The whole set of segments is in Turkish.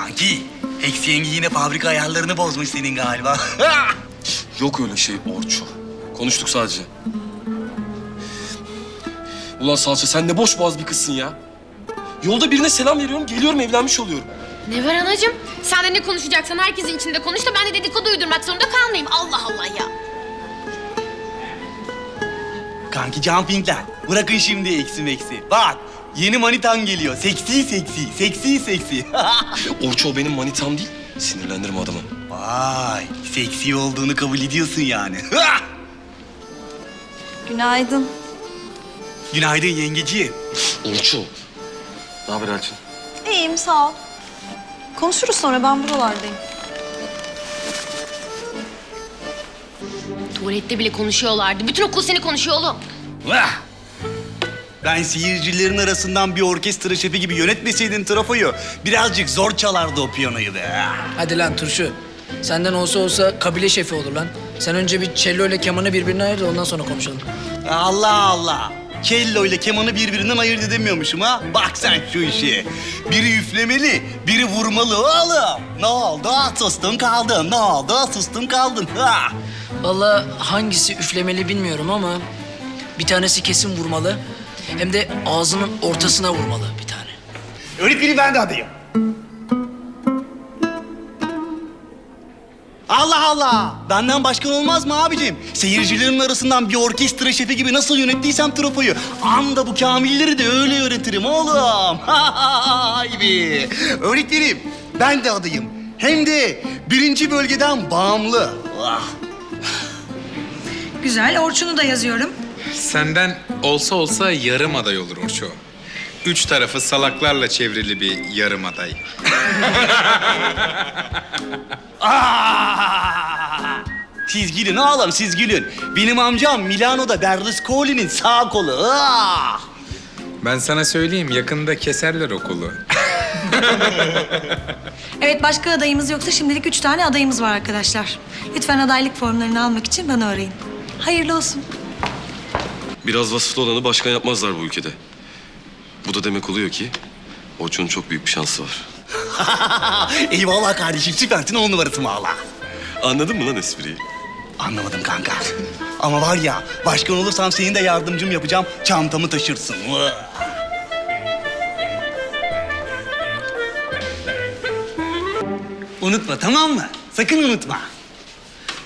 Kanki, Heksi yenge yine fabrika ayarlarını bozmuş senin galiba. Yok öyle şey Orço. Konuştuk sadece. Ulan Salça sen ne boş boğaz bir kızsın ya. Yolda birine selam veriyorum, geliyorum evlenmiş oluyorum. Ne var anacığım? Sen de ne konuşacaksan herkesin içinde konuş da ben de dedikodu uydurmak zorunda kalmayayım. Allah Allah ya. Kanki jumpingler, bırakın şimdi eksi meksi. Bak, yeni manitan geliyor. Seksi seksi, seksi seksi. Orço benim manitam değil. Sinirlendirme adamı. Vay, seksi olduğunu kabul ediyorsun yani. Günaydın. Günaydın yengeciğim. Orço. Ne haber Elçin? İyiyim sağ ol. Konuşuruz sonra ben buralardayım. Tuvalette bile konuşuyorlardı. Bütün okul seni konuşuyor oğlum. Vah! Ben seyircilerin arasından bir orkestra şefi gibi yönetmeseydin trafoyu birazcık zor çalardı o piyanoyu be. Hadi lan turşu. Senden olsa olsa kabile şefi olur lan. Sen önce bir cello ile kemanı birbirine ayır da ondan sonra konuşalım. Allah Allah. Kello ile kemanı birbirinden ayırt edemiyormuşum ha. Bak sen şu işe. Biri üflemeli, biri vurmalı oğlum. Ne oldu? Sustum kaldın. Ne oldu? Sustum kaldın. Ha. Vallahi hangisi üflemeli bilmiyorum ama bir tanesi kesin vurmalı. Hem de ağzının ortasına vurmalı bir tane. Öğretmenim ben de adayım. Allah Allah! Benden başkan olmaz mı abicim? Seyircilerin arasından bir orkestra şefi gibi nasıl yönettiysem trafoyu... ...anda bu kamilleri de öyle öğretirim oğlum. Hay be! Öğretmenim, ben de adayım. Hem de birinci bölgeden bağımlı. Ah. Güzel, Orçun'u da yazıyorum. Senden olsa olsa yarım aday olur Orço. Üç tarafı salaklarla çevrili bir yarım aday. Ah! Siz gülün oğlum, siz gülün. Benim amcam Milano'da Berlusconi'nin sağ kolu. Ah! Ben sana söyleyeyim yakında keserler okulu. Evet, başka adayımız yoksa şimdilik üç tane adayımız var arkadaşlar. Lütfen adaylık formlarını almak için bana arayın. Hayırlı olsun. Biraz vasıflı olanı başkan yapmazlar bu ülkede. Bu da demek oluyor ki Orço'nun çok büyük bir şansı var. Eyvallah kardeşim, süpersin on numarası valla. Anladın mı lan espriyi? Anlamadım kanka. Ama var ya, başkan olursam senin de yardımcım yapacağım, çantamı taşırsın. Unutma tamam mı? Sakın unutma.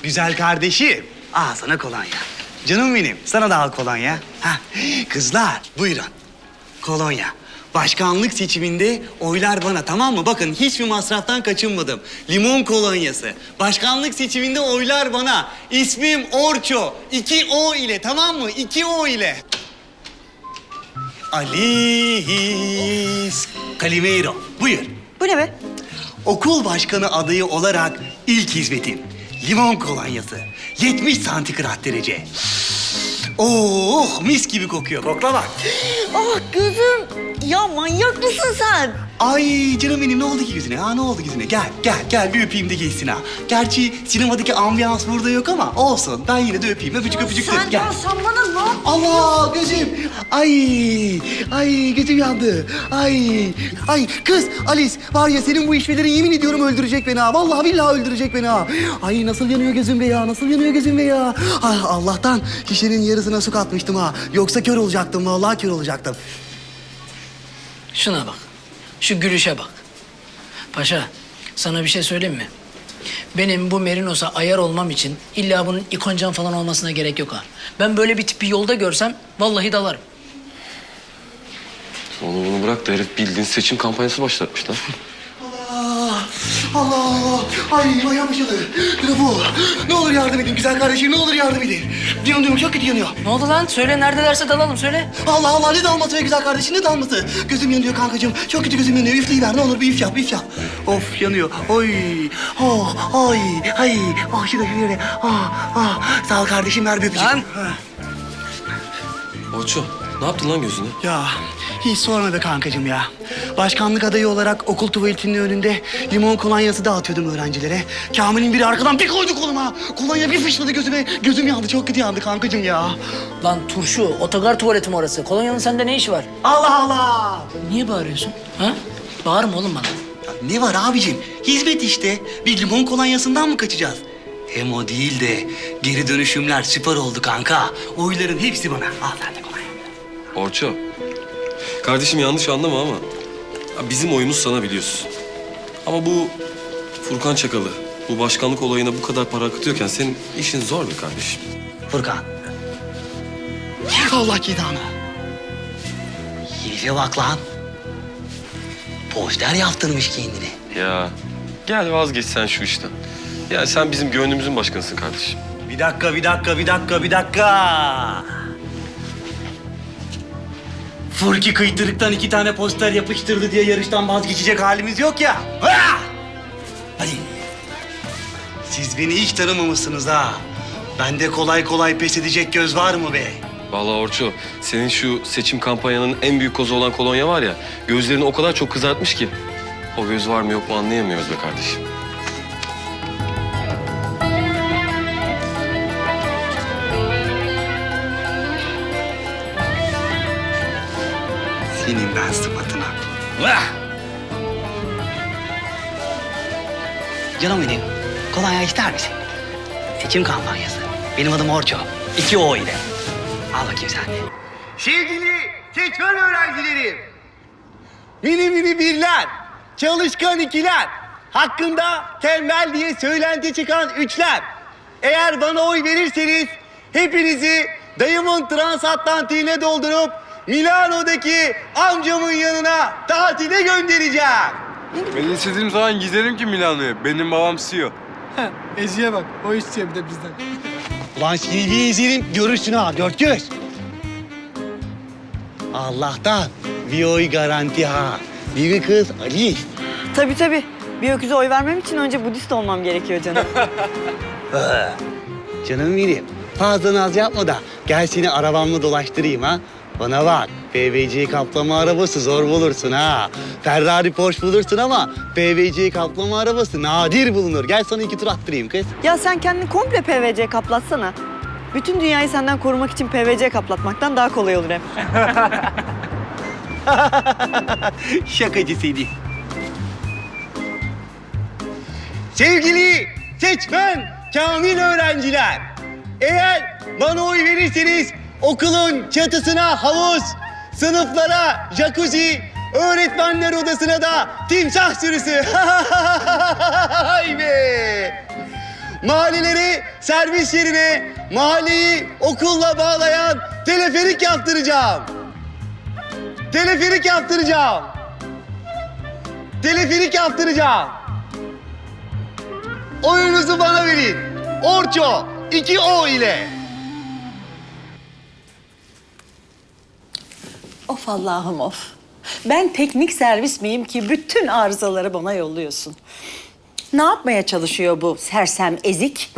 Güzel kardeşim. Aa sana kolonya. Canım benim, sana da al kolonya. Ha, kızlar buyurun. Kolonya. Başkanlık seçiminde oylar bana tamam mı? Bakın hiçbir masraftan kaçınmadım. Limon kolonyası. Başkanlık seçiminde oylar bana. İsmim Orço. İki O ile tamam mı? İki O ile. Alice Calimero. Buyur. Bu ne be? Okul başkanı adayı olarak ilk hizmetim. Limon kolonyası. 70 santigrat derece. Oh mis gibi kokuyor. Kokla bak. Ah gözüm. Ya manyak mısın sen? Ay canım benim ne oldu ki yüzüne? Ha ne oldu yüzüne? Gel gel gel bir öpeyim de geçsin ha. Gerçi sinemadaki ambiyans burada yok ama olsun. Ben yine de öpeyim. Öpücük öpücük de sen, gel. ya sen bana ne yap- Allah gözüm. Ay ay gözüm yandı. Ay ay kız Alice var ya senin bu işvelerin yemin ediyorum öldürecek beni ha. Vallahi billahi öldürecek beni ha. Ay nasıl yanıyor gözüm be ya nasıl yanıyor gözüm be ya. Ay Allah'tan şişenin yarısına su katmıştım ha. Yoksa kör olacaktım vallahi kör olacaktım. Şuna bak. Şu gülüşe bak. Paşa, sana bir şey söyleyeyim mi? Benim bu Merinos'a ayar olmam için illa bunun ikoncan falan olmasına gerek yok ha. Ben böyle bir tipi yolda görsem vallahi dalarım. Onu bunu bırak da herif bildiğin seçim kampanyası başlatmış lan. Allah! Allah! Ay ayağım acıdı. Bravo. Ne olur yardım edin güzel kardeşim ne olur yardım edin. Yanıyorum çok kötü yanıyor. Ne oldu lan? Söyle neredelerse dalalım söyle. Allah Allah ne dalması be güzel kardeşim ne dalması. Gözüm yanıyor kankacığım. Çok kötü gözüm yanıyor. Üfleyiver ne olur bir üf yap üf yap. Of yanıyor. Oy. Oh. Oy. Ay. Oh şurada şöyle. Ah. Ah. Sağ ol kardeşim ver bir öpücük. Lan! Ha. Orço ne yaptın lan gözüne? Ya hiç sorma be kankacığım ya. Başkanlık adayı olarak okul tuvaletinin önünde limon kolonyası dağıtıyordum öğrencilere. Kamil'in biri arkadan bir koydu koluma. Kolonya bir fışladı gözüme. Gözüm yandı çok kötü yandı kankacığım ya. Lan turşu, otogar tuvaleti mi orası? Kolonyanın sende ne işi var? Allah Allah. Niye bağırıyorsun? Ha? Bağırma oğlum bana. Ya ne var abicim? Hizmet işte. Bir limon kolonyasından mı kaçacağız? Hem o değil de geri dönüşümler süper oldu kanka. Oyların hepsi bana. Al sen de kolonya. Orço. Kardeşim yanlış anlama ama ya bizim oyumuz sana biliyorsun. Ama bu Furkan Çakalı bu başkanlık olayına bu kadar para akıtıyorken senin işin zor be kardeşim. Furkan. Allah kidanı. Herife bak lan. Poster yaptırmış kendini. Ya gel vazgeç sen şu işten. Ya sen bizim gönlümüzün başkanısın kardeşim. Bir dakika, bir dakika, bir dakika, bir dakika. Furki kıytırıktan iki tane poster yapıştırdı diye yarıştan vazgeçecek halimiz yok ya. Ha! Hadi. Siz beni hiç tanımamışsınız ha. Bende kolay kolay pes edecek göz var mı be? Vallahi Orço, senin şu seçim kampanyanın en büyük kozu olan kolonya var ya, gözlerini o kadar çok kızartmış ki o göz var mı yok mu anlayamıyoruz be kardeşim. Senin ben sıfatına. Vah! Canım benim, kolonya ister misin? Seçim kampanyası. Benim adım Orço. İki O ile. Al bakayım sen de. Sevgili seçmen öğrencilerim. Mini mini birler, çalışkan ikiler, hakkında tembel diye söylenti çıkan üçler. Eğer bana oy verirseniz hepinizi dayımın transatlantiğine doldurup Milano'daki amcamın yanına tatile göndereceğim. Ben istediğim zaman giderim ki Milano'ya. Benim babam CEO. Eziye bak. O istiyor bir de bizden. Ulan seni bir ezerim görürsün ha dört göz. Allah'tan bir oy garanti ha. Bir kız Alice. Tabii tabii. Bir öküze oy vermem için önce Budist olmam gerekiyor canım. Canım benim. Fazla naz yapma da gel seni arabamla dolaştırayım ha. Bana bak, PVC kaplama arabası zor bulursun ha. Ferrari Porsche bulursun ama PVC kaplama arabası nadir bulunur. Gel sana iki tur attırayım kız. ya sen kendini komple PVC kaplatsana. Bütün dünyayı senden korumak için PVC kaplatmaktan daha kolay olur hem. Şakacı seni. Sevgili seçmen kamil öğrenciler. Eğer bana oy verirseniz okulun çatısına havuz, sınıflara jacuzzi, öğretmenler odasına da timsah sürüsü. Hay be! Mahalleleri servis yerine mahalleyi okulla bağlayan teleferik yaptıracağım. Teleferik yaptıracağım. Teleferik yaptıracağım. Oyunuzu bana verin. Orço 2 O ile. Of Allah'ım of. Ben teknik servis miyim ki bütün arızaları bana yolluyorsun? Ne yapmaya çalışıyor bu sersem ezik?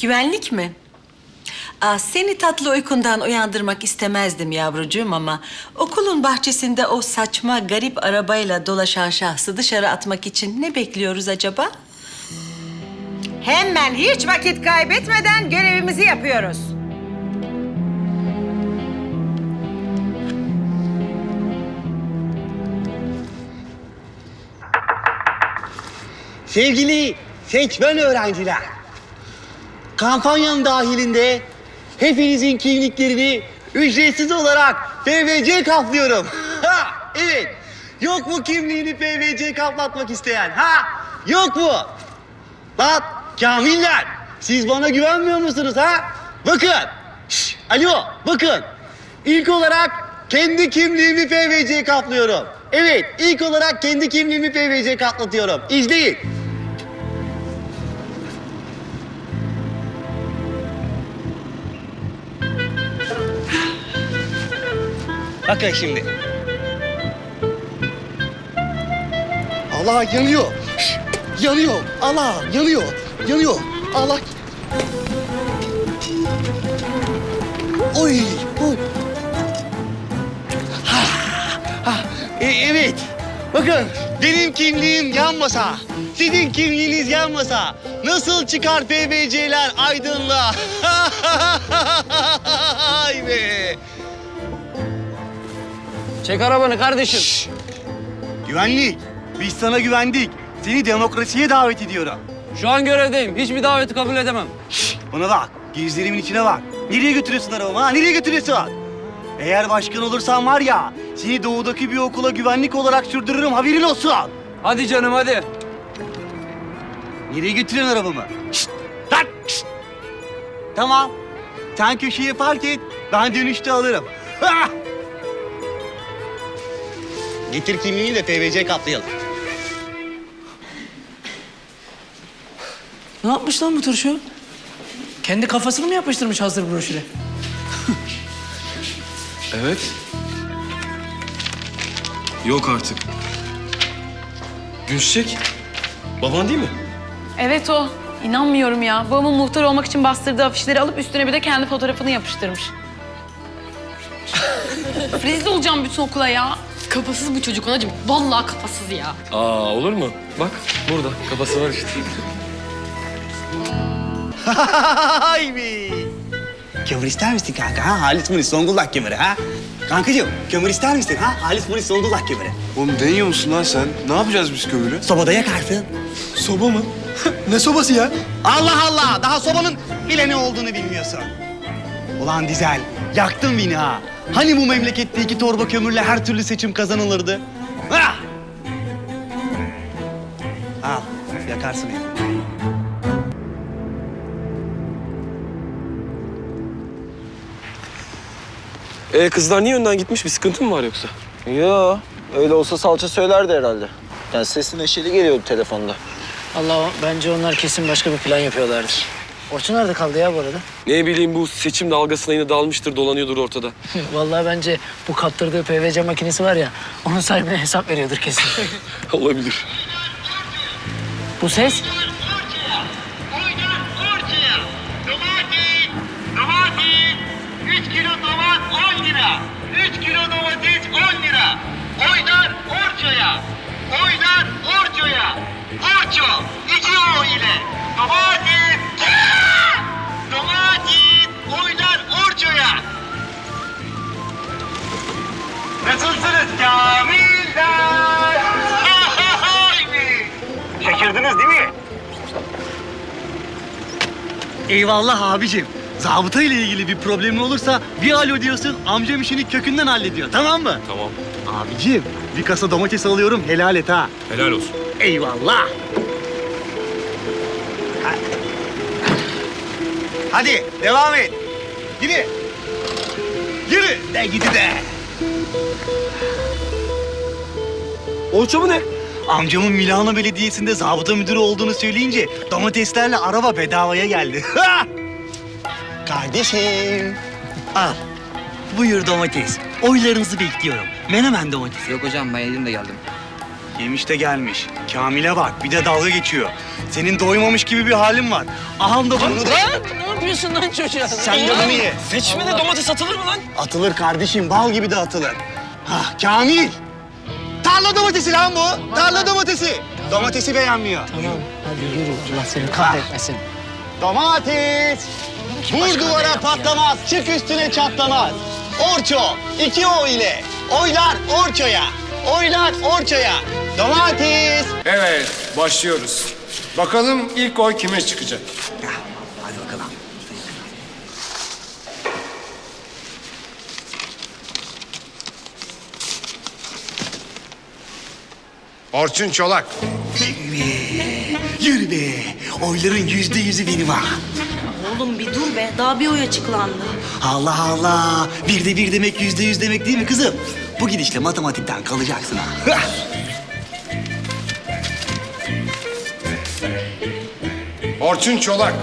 Güvenlik mi? Aa, seni tatlı uykundan uyandırmak istemezdim yavrucuğum ama okulun bahçesinde o saçma garip arabayla dolaşan şahsı dışarı atmak için ne bekliyoruz acaba? Hemen hiç vakit kaybetmeden görevimizi yapıyoruz. Sevgili seçmen öğrenciler. Kampanyanın dahilinde hepinizin kimliklerini ücretsiz olarak PVC kaplıyorum. Ha, evet. Yok mu kimliğini PVC kaplatmak isteyen? Ha? Yok mu? Lan kamiller. Siz bana güvenmiyor musunuz ha? Bakın. Şş, alo bakın. İlk olarak kendi kimliğimi PVC kaplıyorum. Evet ilk olarak kendi kimliğimi PVC kaplatıyorum. İzleyin. Bakın şimdi. Allah yanıyor. Şş, yanıyor. Allah yanıyor. Yanıyor. Allah. Oy. Oy. Ha, ha. E, evet. Bakın benim kimliğim yanmasa, Sizin kimliğiniz yanmasa nasıl çıkar PBC'ler aydınla? Ay be! Çek arabanı kardeşim. Güvenlik, biz sana güvendik. Seni demokrasiye davet ediyorum. Şu an görevdeyim. Hiçbir daveti kabul edemem. Bana bak, gözlerimin içine bak. Nereye götürüyorsun arabamı ha? Nereye götürüyorsun? Eğer başkan olursan var ya, seni doğudaki bir okula güvenlik olarak sürdürürüm haberin olsun. Hadi canım hadi. Nereye götürüyorsun arabamı? Şşt! Lan! Şşt! Tamam. Sen köşeye park et. Ben dönüşte alırım. Ha! Getir kimliğini de PVC kaplayalım. Ne yapmış lan bu turşu? Kendi kafasını mı yapıştırmış hazır broşüre? Evet. Yok artık. Gülçiçek, baban değil mi? Evet o. İnanmıyorum ya. Babamın muhtar olmak için bastırdığı afişleri alıp üstüne bir de kendi fotoğrafını yapıştırmış. Rezil olacağım bütün okula ya. Kafasız bu çocuk anacığım. Vallahi kafasız ya. Aa olur mu? Bak burada kafası var işte. Ay be! Kömür ister misin kanka ha? Halis Munis Zonguldak kömürü ha? Kankacığım kömür ister misin ha? Halis Munis Zonguldak kömürü. Oğlum deniyor musun lan sen? Ne yapacağız biz kömürü? Sobada yakarsın. Soba mı? ne sobası ya? Allah Allah! Daha sobanın bile ne olduğunu bilmiyorsun. Ulan Dizel, yaktın beni ha. Hani bu memlekette iki torba kömürle her türlü seçim kazanılırdı? Ha! Al, yakarsın beni. Ee kızlar niye önden gitmiş? Bir sıkıntı mı var yoksa? Yo, öyle olsa salça söylerdi herhalde. Yani sesi neşeli geliyordu telefonda. Allah bence onlar kesin başka bir plan yapıyorlardır. Orçun nerede kaldı ya bu arada? Ne bileyim bu seçim dalgasına yine dalmıştır, dolanıyordur ortada. Vallahi bence bu kaptırdığı PVC makinesi var ya, onun sahibine hesap veriyordur kesin. Olabilir. bu ses? Oynar ortaya. Domates, Kamiller? Şaşırdınız değil mi? Eyvallah abicim. Zabıta ile ilgili bir problemin olursa bir alo diyorsun, amcam işini kökünden hallediyor. Tamam mı? Tamam. Abicim, bir kasa domates alıyorum, helal et ha. Helal olsun. Eyvallah. Ha- Hadi devam et. Yürü. Yürü de gidi de. Orça bu ne? Amcamın Milano Belediyesi'nde zabıta müdürü olduğunu söyleyince domateslerle araba bedavaya geldi. Kardeşim. Al. Buyur domates. Oylarınızı bekliyorum. Menemen domates. Yok hocam ben yedim de geldim. Yemiş de gelmiş. Kamil'e bak bir de dalga geçiyor. Senin doymamış gibi bir halin var. Aham da bunu yapıyorsun lan çocuğa? Sen de bunu ye. Seçmede domates atılır mı lan? Atılır kardeşim, bal gibi de atılır. Ha, Kamil! Tarla domatesi lan bu, tarla domatesi. Domatesi beğenmiyor. Tamam, hadi yürü. Allah seni kahretmesin. Domates! Vur duvara patlamaz, çık üstüne çatlamaz. Orço, iki O ile. Oylar Orço'ya, oylar Orço'ya. Domates! Evet, başlıyoruz. Bakalım ilk oy kime çıkacak? Hadi bakalım. Orçun Çolak. Yürü be, yürü be. Oyların yüzde yüzü benim ha. Oğlum bir dur be. Daha bir oy açıklandı. Allah Allah. Bir de bir demek yüzde yüz demek değil mi kızım? Bu gidişle matematikten kalacaksın ha. Orçun Çolak.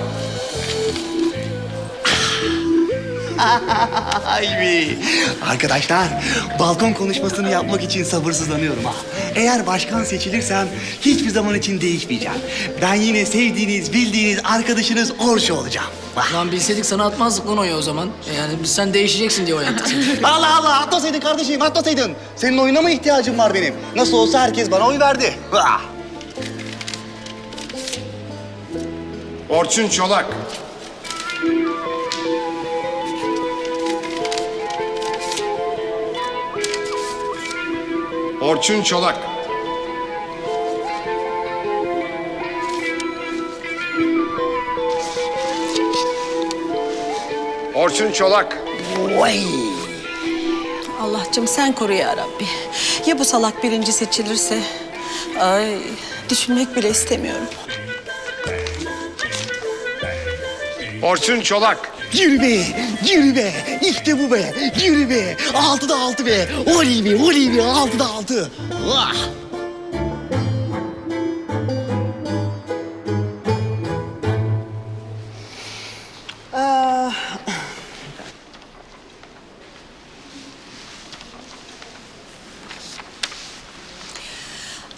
Ay be. Arkadaşlar, balkon konuşmasını yapmak için sabırsızlanıyorum ha. Eğer başkan seçilirsem hiçbir zaman için değişmeyeceğim. Ben yine sevdiğiniz, bildiğiniz arkadaşınız Orçu olacağım. Vah. Lan bilseydik sana atmazdık lan oyu o zaman. E, yani biz sen değişeceksin diye oy. Allah Allah atlasaydın kardeşim atlasaydın. Senin oyuna mı ihtiyacım var benim? Nasıl olsa herkes bana oy verdi. Orçun Çolak, Orçun Çolak. Orçun Çolak. Allah'cığım sen koru ya Rabbi. Ya bu salak birinci seçilirse? Ay düşünmek bile istemiyorum. Orçun Çolak. Yürü be, yürü be. İşte bu be, yürü be. Altıda altı be. Oley be, oley be. Altıda altı. Vah.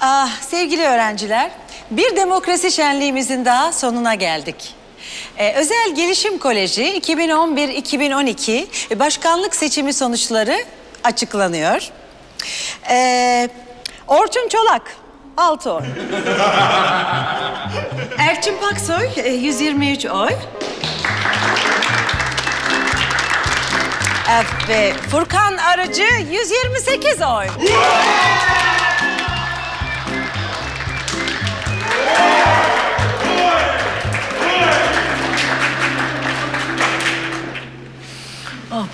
Ah sevgili öğrenciler, bir demokrasi şenliğimizin daha sonuna geldik. Ee, Özel Gelişim Koleji 2011-2012 başkanlık seçimi sonuçları açıklanıyor. Ee, Orçun Çolak, 6 oy. Erçin Paksoy, e, 123 oy. Ee, Ve Furkan Arıcı, 128 oy.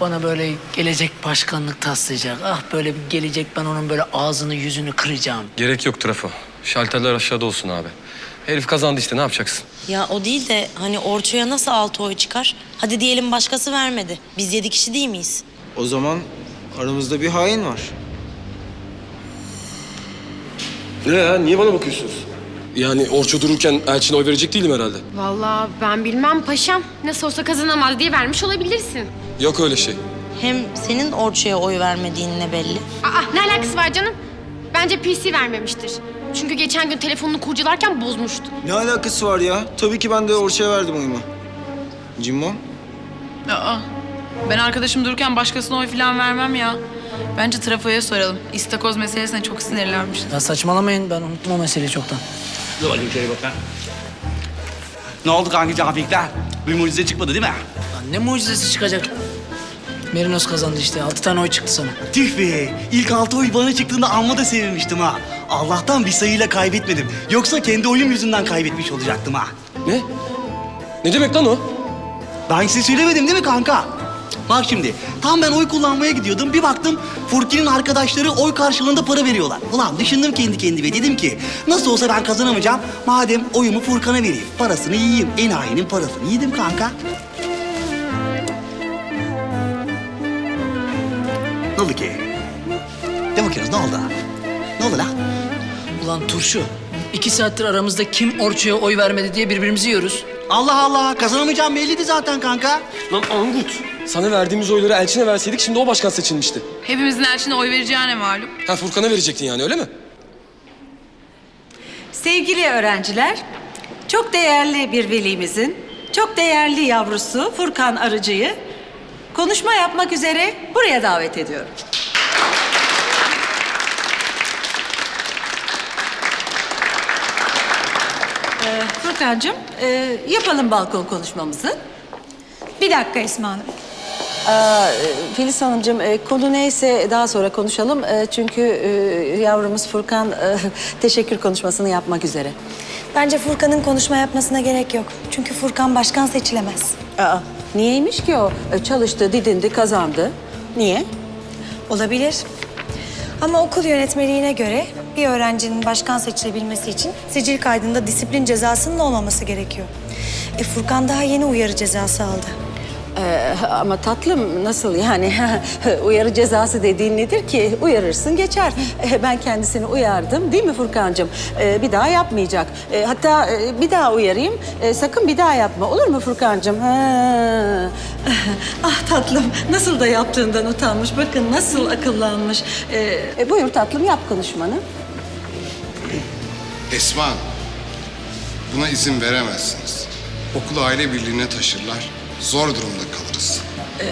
Bana böyle gelecek başkanlık taslayacak. Ah böyle bir gelecek ben onun böyle ağzını yüzünü kıracağım. Gerek yok Trafo. Şalterler aşağıda olsun abi. Herif kazandı işte ne yapacaksın? Ya o değil de hani Orço'ya nasıl altı oy çıkar? Hadi diyelim başkası vermedi. Biz yedi kişi değil miyiz? O zaman aramızda bir hain var. Ne ya niye bana bakıyorsunuz? Yani Orço dururken Elçin'e oy verecek değilim herhalde. Vallahi ben bilmem paşam. Nasıl olsa kazanamaz diye vermiş olabilirsin. Yok öyle şey. Hem senin Orço'ya oy vermediğin ne belli? Aa ne alakası var canım? Bence PC vermemiştir. Çünkü geçen gün telefonunu kurcalarken bozmuştu. Ne alakası var ya? Tabii ki ben de Orça'ya verdim oyumu. Cimbom? Aa, ben arkadaşım dururken başkasına oy falan vermem ya. Bence trafoya soralım. İstakoz meselesine çok sinirlenmiş. Ya saçmalamayın ben unuttum o meseleyi çoktan. Dur bakayım şöyle bakayım. Ne oldu kanki Cafikler? Bir mucize çıkmadı değil mi? Lan ne mucizesi çıkacak? Merinos kazandı işte. Altı tane oy çıktı sana. Tüh be. İlk altı oy bana çıktığında amma da sevinmiştim ha. Allah'tan bir sayıyla kaybetmedim. Yoksa kendi oyum yüzünden kaybetmiş olacaktım ha. Ne? Ne demek lan o? Ben size söylemedim değil mi kanka? Bak şimdi, tam ben oy kullanmaya gidiyordum. Bir baktım Furki'nin arkadaşları oy karşılığında para veriyorlar. Ulan düşündüm kendi kendime. Dedim ki nasıl olsa ben kazanamayacağım. Madem oyumu Furkan'a vereyim. Parasını yiyeyim. Enayinin parasını yedim kanka. Ne oldu ki? Ne bakıyorsunuz? Ne oldu? Ne oldu lan? Ulan turşu. iki saattir aramızda kim Orço'ya oy vermedi diye birbirimizi yiyoruz. Allah Allah. Kazanamayacağım belliydi zaten kanka. Lan Angut. Sana verdiğimiz oyları Elçin'e verseydik şimdi o başkan seçilmişti. Hepimizin Elçin'e oy vereceğine malum. Ha Furkan'a verecektin yani öyle mi? Sevgili öğrenciler, çok değerli bir velimizin, çok değerli yavrusu Furkan Arıcı'yı konuşma yapmak üzere buraya davet ediyorum. Ee, Furkan'cığım, e, yapalım balkon konuşmamızı. Bir dakika Esma Hanım. Aa, e, Filiz Hanımcığım, e, konu neyse daha sonra konuşalım. E, çünkü e, yavrumuz Furkan e, teşekkür konuşmasını yapmak üzere. Bence Furkan'ın konuşma yapmasına gerek yok. Çünkü Furkan başkan seçilemez. Aa, niyeymiş ki o? E, çalıştı, didindi, kazandı. Niye? Olabilir. Ama okul yönetmeliğine göre bir öğrencinin başkan seçilebilmesi için sicil kaydında disiplin cezasının olmaması gerekiyor. E Furkan daha yeni uyarı cezası aldı. Ee, ama tatlım nasıl yani uyarı cezası dediğin nedir ki? Uyarırsın geçer. Ee, ben kendisini uyardım değil mi Furkancığım? Ee, bir daha yapmayacak. Ee, hatta e, bir daha uyarayım. Ee, sakın bir daha yapma olur mu Furkancığım? Ha. ah tatlım nasıl da yaptığından utanmış. Bakın nasıl akıllanmış. Ee, e, buyur tatlım yap konuşmanı. Esma buna izin veremezsiniz. Okulu aile birliğine taşırlar. Zor durumda kalırız. Ee,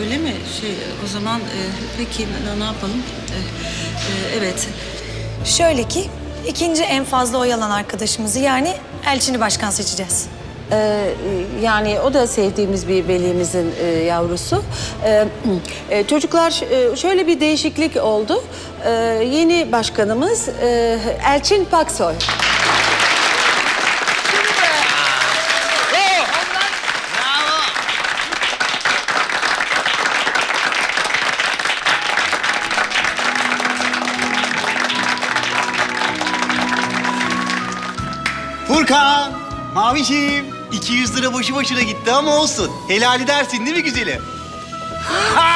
öyle mi? Şey o zaman e, peki ne, ne yapalım? Ee, e, evet. Şöyle ki ikinci en fazla oy alan arkadaşımızı yani Elçin'i başkan seçeceğiz. Ee, yani o da sevdiğimiz bir velimizin e, yavrusu. Ee, e, çocuklar e, şöyle bir değişiklik oldu. Ee, yeni başkanımız e, Elçin Paksoy. Mavişim. 200 lira boşu boşuna gitti ama olsun. Helal edersin değil mi güzelim? Ha!